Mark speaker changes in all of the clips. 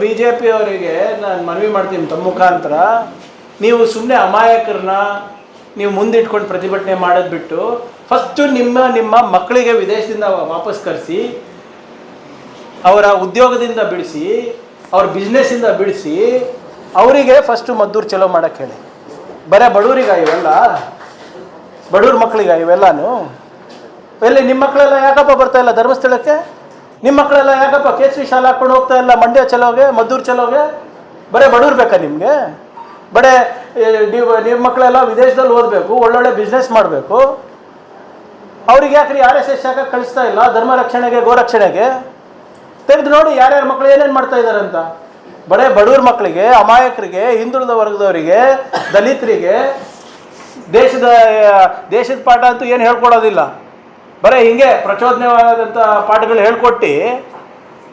Speaker 1: B J P ಅವರಿಗೆ ನಾನು ಮನವಿ ಮಾಡ್ತೀನಿ ತಮ್ಮ ಮುಖಾಂತರ. ನೀವು ಸುಮ್ಮನೆ ಅಮಾಯಕರನ್ನ ನೀವು ಮುಂದಿಟ್ಕೊಂಡು ಪ್ರತಿಭಟನೆ ಮಾಡೋದು ಬಿಟ್ಟು ಫಸ್ಟು ನಿಮ್ಮ ನಿಮ್ಮ ಮಕ್ಕಳಿಗೆ ವಿದೇಶದಿಂದ ವಾಪಸ್ ಕರೆಸಿ, ಅವರ ಉದ್ಯೋಗದಿಂದ ಬಿಡಿಸಿ, ಅವ್ರ ಬಿಸ್ನೆಸ್ಸಿಂದ ಬಿಡಿಸಿ, ಅವರಿಗೆ ಫಸ್ಟು ಮದ್ದೂರು ಚಲೋ ಮಾಡಕ್ಕೆ ಹೇಳಿ. ಬರೀ ಬಡವರಿಗ ಇವೆಲ್ಲ ಬಡವ್ರ ಮಕ್ಕಳಿಗ ಇವೆಲ್ಲನೂ? ಎಲ್ಲಿ ನಿಮ್ಮ ಮಕ್ಕಳೆಲ್ಲ ಯಾಕಪ್ಪ ಬರ್ತಾ ಇಲ್ಲ ಧರ್ಮಸ್ಥಳಕ್ಕೆ? ನಿಮ್ಮ ಮಕ್ಕಳೆಲ್ಲ ಯಾಕಪ್ಪ ಕೇಸರಿ ಶಾಲೆ ಹಾಕ್ಕೊಂಡು ಹೋಗ್ತಾ ಇಲ್ಲ? ಮಂಡ್ಯ ಚಲೋಗೆ, ಮದ್ದೂರು ಚಲೋಗೆ? ಬರೀ ಬಡವ್ರು ಬೇಕಾ ನಿಮಗೆ? ಬಡೇ ನೀವು ನಿಮ್ಮ ಮಕ್ಕಳೆಲ್ಲ ವಿದೇಶದಲ್ಲಿ ಓದಬೇಕು, ಒಳ್ಳೊಳ್ಳೆ ಬಿಸ್ನೆಸ್ ಮಾಡಬೇಕು. ಅವ್ರಿಗೆ ಯಾಕ್ರಿ ಆರ್ ಎಸ್ ಎಸ್ ಯಾಕೆ ಕಳಿಸ್ತಾ ಇಲ್ಲ? ಧರ್ಮ ರಕ್ಷಣೆಗೆ ಗೋರಕ್ಷಣೆಗೆ ತೆಗೆದು ನೋಡಿ ಯಾರ್ಯಾರ ಮಕ್ಕಳು ಏನೇನು ಮಾಡ್ತಾ ಇದ್ದಾರೆ ಅಂತ ಬರೇ ಬಡವ್ರ ಮಕ್ಕಳಿಗೆ ಅಮಾಯಕರಿಗೆ, ಹಿಂದುಳಿದ ವರ್ಗದವರಿಗೆ, ದಲಿತರಿಗೆ, ದೇಶದ ದೇಶದ ಪಾಠ ಅಂತೂ ಏನು ಹೇಳ್ಕೊಡೋದಿಲ್ಲ. ಬರೀ ಹಿಂಗೆ ಪ್ರಚೋದನೆವಾದಂಥ ಪಾಠಗಳು ಹೇಳ್ಕೊಟ್ಟು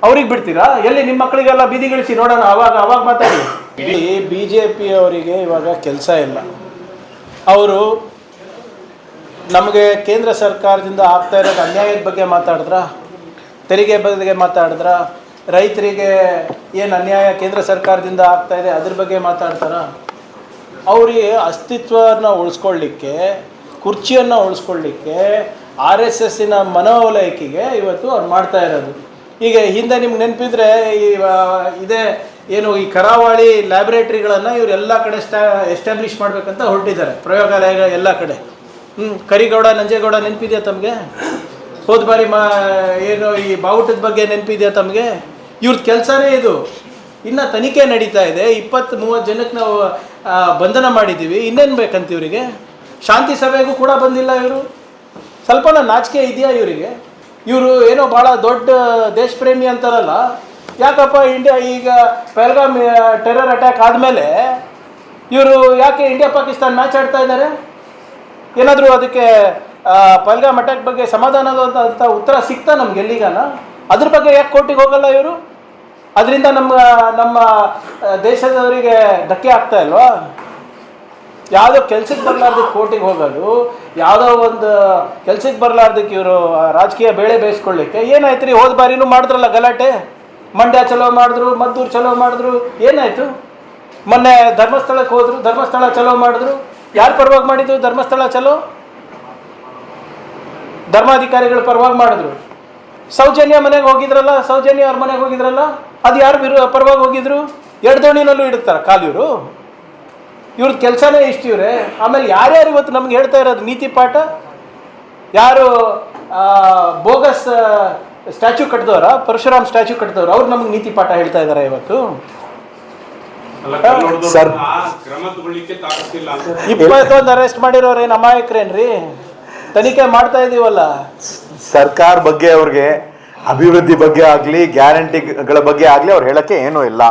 Speaker 1: ಅವ್ರಿಗೆ ಬಿಡ್ತೀರಾ? ಎಲ್ಲಿ ನಿಮ್ಮ ಮಕ್ಕಳಿಗೆಲ್ಲ ಬೀದಿಗಿಳಿಸಿ ನೋಡೋಣ, ಅವಾಗ ಅವಾಗ ಮಾತಾಡಿ. ಇಲ್ಲಿ ಬಿ ಜೆ ಪಿ ಅವರಿಗೆ ಇವಾಗ ಕೆಲಸ ಇಲ್ಲ. ಅವರು ನಮಗೆ ಕೇಂದ್ರ ಸರ್ಕಾರದಿಂದ ಆಗ್ತಾ ಇರೋದು ಅನ್ಯಾಯದ ಬಗ್ಗೆ ಮಾತಾಡಿದ್ರ? ತೆರಿಗೆ ಬಗ್ಗೆ ಮಾತಾಡಿದ್ರ? ರೈತರಿಗೆ ಏನು ಅನ್ಯಾಯ ಕೇಂದ್ರ ಸರ್ಕಾರದಿಂದ ಆಗ್ತಾ ಇದೆ, ಅದ್ರ ಬಗ್ಗೆ ಮಾತಾಡ್ತಾರ? ಅವರಿಗೆ ಅಸ್ತಿತ್ವನ ಉಳಿಸ್ಕೊಳ್ಳಿಕ್ಕೆ, ಕುರ್ಚಿಯನ್ನು ಉಳಿಸ್ಕೊಳ್ಳಿಕ್ಕೆ ಆರ್ ಎಸ್ ಎಸ್ಸಿನ ಮನೋವಲಯಕ್ಕೆ ಇವತ್ತು ಅವ್ರು ಮಾಡ್ತಾ ಇರೋದು. ಈಗ ಹಿಂದೆ ನಿಮ್ಗೆ ನೆನಪಿದ್ರೆ ಈ ಇದೇ ಏನು ಈ ಕರಾವಳಿ ಲ್ಯಾಬೊರೇಟ್ರಿಗಳನ್ನು ಇವರು ಎಲ್ಲ ಕಡೆ ಸ್ಟಾ ಎಸ್ಟಾಬ್ಲಿಷ್ ಮಾಡಬೇಕಂತ ಹೊರಟಿದ್ದಾರೆ. ಪ್ರಯೋಗಾಲಯ ಎಲ್ಲ ಕಡೆ. ಹ್ಞೂ ಕರಿಗೌಡ, ನಂಜೇಗೌಡ ನೆನಪಿದೆಯಾ ತಮಗೆ? ಹೋದ ಬಾರಿ ಮಾ, ಏನು ಈ ಬಾವುಟದ ಬಗ್ಗೆ ನೆನಪಿದೆಯಾ ತಮಗೆ? ಇವ್ರದ್ದು ಕೆಲಸನೇ ಇದು. ಇನ್ನು ತನಿಖೆ ನಡೀತಾ ಇದೆ. ಇಪ್ಪತ್ತು ಮೂವತ್ತು ಜನಕ್ಕೆ ನಾವು ಬಂಧನ ಮಾಡಿದ್ದೀವಿ. ಇನ್ನೇನು ಬೇಕಂತ ಇವರಿಗೆ? ಶಾಂತಿ ಸಭೆಗೂ ಕೂಡ ಬಂದಿಲ್ಲ ಇವರು. ಸ್ವಲ್ಪ ನಾಚಿಕೆ ಇದೆಯಾ ಇವರಿಗೆ? ಇವರು ಏನೋ ಭಾಳ ದೊಡ್ಡ ದೇಶ ಪ್ರೇಮಿ ಅಂತಾರಲ್ಲ. ಯಾಕಪ್ಪ ಇಂಡಿಯಾ ಈಗ ಪೆಹಲ್ಗಾಮ್ ಟೆರರ್ ಅಟ್ಯಾಕ್ ಆದಮೇಲೆ ಇವರು ಯಾಕೆ ಇಂಡಿಯಾ ಪಾಕಿಸ್ತಾನ್ ಮ್ಯಾಚ್ ಆಡ್ತಾ ಇದ್ದಾರೆ? ಏನಾದರೂ ಅದಕ್ಕೆ ಪಲ್ಗಾಮ್ ಅಟ್ಯಾಕ್ ಬಗ್ಗೆ ಸಮಾಧಾನದ ಅಂತ ಉತ್ತರ ಸಿಗ್ತಾ ನಮ್ಗೆ ಎಲ್ಲಿಗಾನ? ಅದ್ರ ಬಗ್ಗೆ ಯಾಕೆ ಕೋರ್ಟಿಗೆ ಹೋಗಲ್ಲ ಇವರು? ಅದರಿಂದ ನಮ್ಮ ನಮ್ಮ ದೇಶದವರಿಗೆ ಧಕ್ಕೆ ಆಗ್ತಾ ಇಲ್ವಾ? ಯಾವುದೋ ಕೆಲ್ಸಕ್ಕೆ ಬರಲಾರ್ದಕ್ಕೆ ಕೋರ್ಟಿಗೆ ಹೋಗೋದು, ಯಾವುದೋ ಒಂದು ಕೆಲ್ಸಕ್ಕೆ ಬರಲಾರ್ದಕ್ಕೆ ಇವರು ರಾಜಕೀಯ ಬೇಳೆ ಬೇಯಿಸ್ಕೊಳ್ಳಿಕ್ಕೆ. ಏನಾಯ್ತು ರೀ ಹೋದ ಬಾರಿನೂ ಮಾಡಿದ್ರಲ್ಲ ಗಲಾಟೆ? ಮಂಡ್ಯ ಚಲೋ ಮಾಡಿದ್ರು, ಮದ್ದೂರು ಚಲೋ ಮಾಡಿದ್ರು, ಏನಾಯ್ತು? ಮೊನ್ನೆ ಧರ್ಮಸ್ಥಳಕ್ಕೆ ಹೋದ್ರು, ಧರ್ಮಸ್ಥಳ ಚಲೋ ಮಾಡಿದ್ರು. ಯಾರು ಪರವಾಗಿ ಮಾಡಿದ್ರು ಧರ್ಮಸ್ಥಳ ಚಲೋ? ಧರ್ಮಾಧಿಕಾರಿಗಳು ಪರವಾಗಿ ಮಾಡಿದ್ರು. ಸೌಜನ್ಯ ಮನೆಗೆ ಹೋಗಿದ್ರಲ್ಲ, ಸೌಜನ್ಯ ಅವ್ರ ಮನೆಗೆ ಹೋಗಿದ್ರಲ್ಲ? ಅದು ಯಾರು ಪರವಾಗಿ ಹೋಗಿದ್ರು? ಎರಡು ದೋಣಿನಲ್ಲೂ ಇಡುತ್ತಾರೆ ಕಾಲು ಇವರು ಇವ್ರದ್ದು ಕೆಲಸನೇ ಇಷ್ಟು ಇವ್ರೆ. ಆಮೇಲೆ ಯಾರ್ಯಾರು ಇವತ್ತು ನಮ್ಗೆ ಹೇಳ್ತಾ ಇರೋದು ನೀತಿ ಪಾಠ? ಯಾರು ಆ, ಬೋಗಸ್ ಸ್ಟ್ಯಾಚು ಕಟ್ಟಿದವರ ಪರಶುರಾಮ್ ಸ್ಟ್ಯಾಚು ಕಟ್ಟಿದವರು ಅವ್ರು ನಮ್ಗೆ ನೀತಿ ಪಾಠ ಹೇಳ್ತಾ ಇದ್ದಾರೆ ಇವತ್ತು. ಇಪ್ಪತ್ತೊಂದು ಅರೆಸ್ಟ್ ಮಾಡಿರೋರೇನು ಅಮಾಯಕರೇನ್ರಿ? ತನಿಖೆ ಮಾಡ್ತಾ ಇದೀವಲ್ಲ.
Speaker 2: ಸರ್ಕಾರ ಬಗ್ಗೆ ಅವ್ರಿಗೆ ಅಭಿವೃದ್ಧಿ ಬಗ್ಗೆ ಆಗಲಿ ಗ್ಯಾರಂಟಿಗಳ ಬಗ್ಗೆ ಆಗಲಿ ಅವ್ರು ಹೇಳಕ್ಕೆ ಏನೂ ಇಲ್ಲ.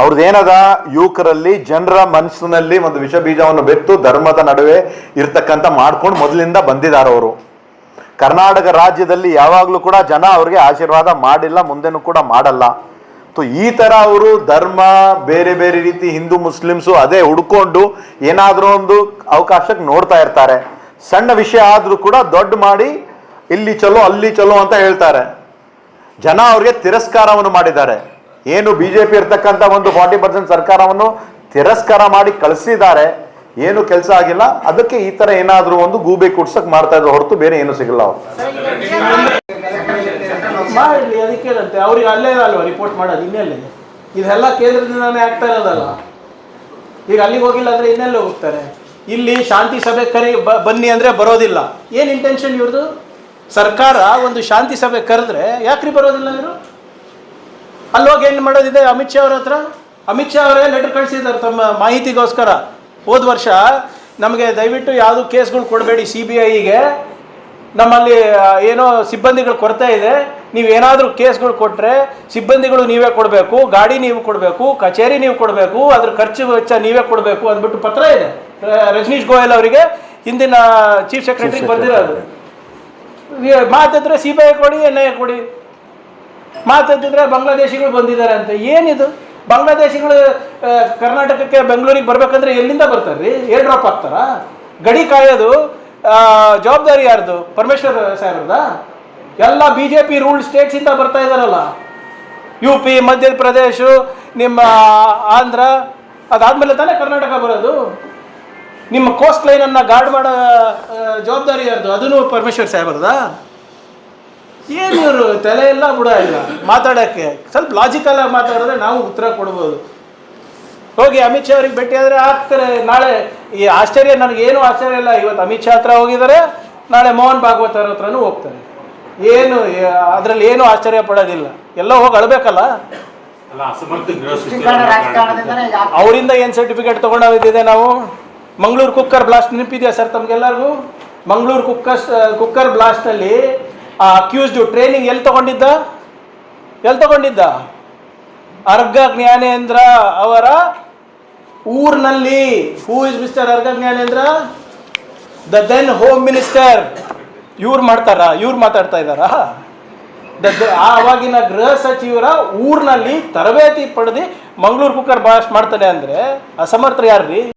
Speaker 2: ಅವ್ರದ್ದು ಏನದ? ಯುವಕರಲ್ಲಿ ಜನರ ಮನಸ್ಸಿನಲ್ಲಿ ಒಂದು ವಿಷ ಬೀಜವನ್ನು ಬೆತ್ತು ಧರ್ಮದ ನಡುವೆ ಇರ್ತಕ್ಕಂಥ ಮಾಡ್ಕೊಂಡು ಮೊದಲಿಂದ ಬಂದಿದ್ದಾರೆ ಅವರು. ಕರ್ನಾಟಕ ರಾಜ್ಯದಲ್ಲಿ ಯಾವಾಗಲೂ ಕೂಡ ಜನ ಅವ್ರಿಗೆ ಆಶೀರ್ವಾದ ಮಾಡಿಲ್ಲ, ಮುಂದೆನೂ ಕೂಡ ಮಾಡಲ್ಲ. ಸೊ ಈ ಥರ ಅವರು ಧರ್ಮ, ಬೇರೆ ಬೇರೆ ರೀತಿ ಹಿಂದೂ ಮುಸ್ಲಿಮ್ಸು ಅದೇ ಹುಡ್ಕೊಂಡು ಏನಾದರೂ ಒಂದು ಅವಕಾಶಕ್ಕೆ ನೋಡ್ತಾ ಇರ್ತಾರೆ. ಸಣ್ಣ ವಿಷಯ ಆದರೂ ಕೂಡ ದೊಡ್ಡ ಮಾಡಿ ಇಲ್ಲಿ ಚಲೋ, ಅಲ್ಲಿ ಚಲೋ ಅಂತ ಹೇಳ್ತಾರೆ. ಜನ ಅವ್ರಿಗೆ ತಿರಸ್ಕಾರವನ್ನು ಮಾಡಿದ್ದಾರೆ. ಏನು ಬಿ ಜೆ ಪಿ ಇರ್ತಕ್ಕಂಥ ಒಂದು ಫಾರ್ಟಿ ಪರ್ಸೆಂಟ್ ಸರ್ಕಾರವನ್ನು ತಿರಸ್ಕಾರ ಮಾಡಿ ಕಳಿಸಿದ್ದಾರೆ, ಏನು ಕೆಲಸ ಆಗಿಲ್ಲ, ಅದಕ್ಕೆ ಈ ತರ ಏನಾದರೂ ಒಂದು ಗೂಬೆ ಕುಡ್ಸಕ್ ಮಾಡ್ತಾ ಇದ್ರು ಹೊರತು ಬೇರೆ ಏನು ಸಿಗಲ್ಲ ಅವ್ರು.
Speaker 1: ಅದಕ್ಕೆ ಅವ್ರಿಗೆ ಅಲ್ಲೇ ಅಲ್ವಾ ರಿಪೋರ್ಟ್ ಮಾಡೋದು ಇನ್ನೆಲ್ಲಿ? ಇದೆಲ್ಲ ಕೇಂದ್ರದಿಂದಾನೇ ಆಗ್ತಾ ಇರೋದಲ್ಲ. ಈಗ ಅಲ್ಲಿಗೆ ಹೋಗಿಲ್ಲ ಅಂದ್ರೆ ಇನ್ನೆಲ್ಲ ಹೋಗ್ತಾರೆ? ಇಲ್ಲಿ ಶಾಂತಿ ಸಭೆ ಕರೆ ಬನ್ನಿ ಅಂದ್ರೆ ಬರೋದಿಲ್ಲ. ಏನು ಇಂಟೆನ್ಷನ್ ಇವ್ರದ್ದು ಸರ್ಕಾರ ಒಂದು ಶಾಂತಿ ಸಭೆ ಕರೆದ್ರೆ ಯಾಕ್ರಿ ಬರೋದಿಲ್ಲ ಇವರು? ಅಲ್ಲೋಗಿ ಏನು ಮಾಡೋದಿದೆ ಅಮಿತ್ ಶಾ ಅವ್ರ ಹತ್ರ? ಅಮಿತ್ ಶಾ ಅವರೇ ಲೆಟರ್ ಕಳಿಸಿದ್ದಾರೆ ತಮ್ಮ ಮಾಹಿತಿಗೋಸ್ಕರ. ಹೋದ ವರ್ಷ ನಮಗೆ ದಯವಿಟ್ಟು ಯಾವುದು ಕೇಸ್ಗಳು ಕೊಡಬೇಡಿ ಸಿ ಬಿ ಐಗೆ. ನಮ್ಮಲ್ಲಿ ಏನೋ ಸಿಬ್ಬಂದಿಗಳು ಕೊರತೆ ಇದೆ. ನೀವು ಏನಾದರೂ ಕೇಸ್ಗಳು ಕೊಟ್ಟರೆ ಸಿಬ್ಬಂದಿಗಳು ನೀವೇ ಕೊಡಬೇಕು ಗಾಡಿ ನೀವು ಕೊಡಬೇಕು ಕಚೇರಿ ನೀವು ಕೊಡಬೇಕು ಅದ್ರ ಖರ್ಚು ವೆಚ್ಚ ನೀವೇ ಕೊಡಬೇಕು ಅಂದ್ಬಿಟ್ಟು ಪತ್ರ ಇದೆ. ರಜನೀಶ್ ಗೋಯಲ್ ಅವರಿಗೆ ಹಿಂದಿನ ಚೀಫ್ ಸೆಕ್ರೆಟರಿ ಬರೆದಿರೋದು. ಮಾತಿದ್ರೆ ಸಿ ಬಿ ಐ ಕೊಡಿ ಎನ್ ಐ ಕೊಡಿ. ಮಾತಾಡ್ತಿದ್ರೆ ಬಾಂಗ್ಲಾದೇಶಿಗಳು ಬಂದಿದ್ದಾರೆ ಅಂತ. ಏನಿದು? ಬಾಂಗ್ಲಾದೇಶಿಗಳು ಕರ್ನಾಟಕಕ್ಕೆ ಬೆಂಗಳೂರಿಗೆ ಬರ್ಬೇಕಂದ್ರೆ ಎಲ್ಲಿಂದ ಬರ್ತಾರ್ರಿ? ಏರ್ ಡ್ರಾಪ್ ಆಗ್ತಾರಾ? ಗಡಿ ಕಾಯೋದು ಜವಾಬ್ದಾರಿ ಯಾರ್ದು? ಪರಮೇಶ್ವರ್ ಸಾಹೇಬ್ರದ? ಎಲ್ಲ ಬಿ ಜೆ ಪಿ ರೂಲ್ಡ್ ಸ್ಟೇಟ್ಸಿಂದ ಬರ್ತಾ ಇದಾರಲ್ಲ. ಯು ಪಿ, ಮಧ್ಯಪ್ರದೇಶ, ನಿಮ್ಮ ಆಂಧ್ರ, ಅದಾದ್ಮೇಲೆ ತಾನೇ ಕರ್ನಾಟಕ ಬರೋದು. ನಿಮ್ಮ ಕೋಸ್ಟ್ ಲೈನನ್ನು ಗಾರ್ಡ್ ಮಾಡೋ ಜವಾಬ್ದಾರಿ ಯಾರ್ದು? ಅದನ್ನು ಪರಮೇಶ್ವರ್ ಸಾಹೇಬರ್ದಾ? ಏನು ಇವರು ತಲೆ ಇಲ್ಲ ಬುಡ ಇಲ್ಲ ಮಾತಾಡೋಕ್ಕೆ. ಸ್ವಲ್ಪ ಲಾಜಿಕಲ್ ಆಗಿ ಮಾತಾಡಿದ್ರೆ ನಾವು ಉತ್ತರ ಕೊಡ್ಬೋದು. ಹೋಗಿ ಅಮಿತ್ ಶಾ ಅವ್ರಿಗೆ ಭೇಟಿ ಆದರೆ ಆಗ್ತಾರೆ. ನಾಳೆ ಈ ಆಶ್ಚರ್ಯ ನನಗೇನು ಆಶ್ಚರ್ಯ ಇಲ್ಲ. ಇವತ್ತು ಅಮಿತ್ ಶಾ ಹತ್ರ ಹೋಗಿದ್ದಾರೆ. ನಾಳೆ ಮೋಹನ್ ಭಾಗವತ್ ಅವ್ರ ಹತ್ರನೂ ಹೋಗ್ತಾರೆ. ಏನು ಅದರಲ್ಲಿ ಏನು ಆಶ್ಚರ್ಯ ಪಡೋದಿಲ್ಲ. ಎಲ್ಲ ಹೋಗಿ ಅಳಬೇಕಲ್ಲ? ಅವರಿಂದ ಏನು ಸರ್ಟಿಫಿಕೇಟ್ ತೊಗೊಂಡಿದೆ ನಾವು? ಮಂಗಳೂರು ಕುಕ್ಕರ್ ಬ್ಲಾಸ್ಟ್ ನೆನಪಿದೆಯಾ ಸರ್ ತಮಗೆಲ್ಲರಿಗೂ? ಮಂಗಳೂರು ಕುಕ್ಕರ್ ಕುಕ್ಕರ್ ಬ್ಲಾಸ್ಟಲ್ಲಿ ಅಕ್ಯೂಸ್ಡು ಟ್ರೈನಿಂಗ್ ಎಲ್ಲಿ ತಗೊಂಡಿದ್ದ? ಎಲ್ಲಿ ತಗೊಂಡಿದ್ದ? ಅರ್ಘ ಜ್ಞಾನೇಂದ್ರ ಅವರ ಊರಿನಲ್ಲಿ. Who is mister Araga Jnanendra the then home minister ಇವ್ರು ಮಾಡ್ತಾರ? ಇವ್ರು ಮಾತಾಡ್ತಾ ಇದ್ದಾರಾ? ಆವಾಗಿನ ಆ ಗೃಹ ಸಚಿವರ ಊರಿನಲ್ಲಿ ತರಬೇತಿ ಪಡೆದು ಮಂಗಳೂರು ಕುಕ್ಕರ್ ಭಾಷ್ ಮಾಡ್ತಾನೆ ಅಂದರೆ ಅಸಮರ್ಥರು ಯಾರ್ರೀ?